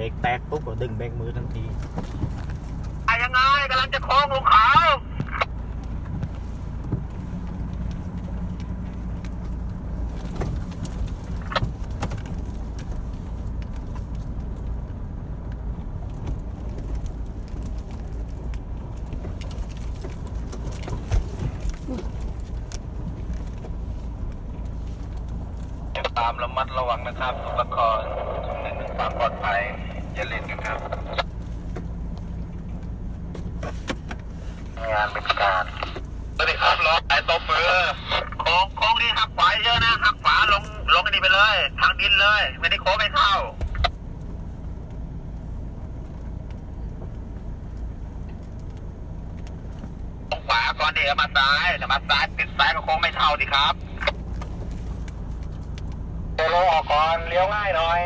รกแตกปุ๊บก็ดึงเบรกมือทันทีอะยังไงกำลังจะโค้งลงเขาตามระมัดระวังนะครับทุกละครหนึ่งความปลอดภัย อย่าเล่นกันครับ งานเป็นการสวัสดีครับรถไอ้ตบมือโค้งโค้งนี้หักขวาเยอะนะหักขวาลงลงอันนี้ไปเลย ทางดินเลย ไม่ได้โค้งไม่เข้าตรงขวาก่อนเดี๋ยวมาซ้ายแต่มาซ้ายติดซ้ายก็โค้งไม่เข้าดิครับโลออกก่อนเลี้ยวง่ายหน่อย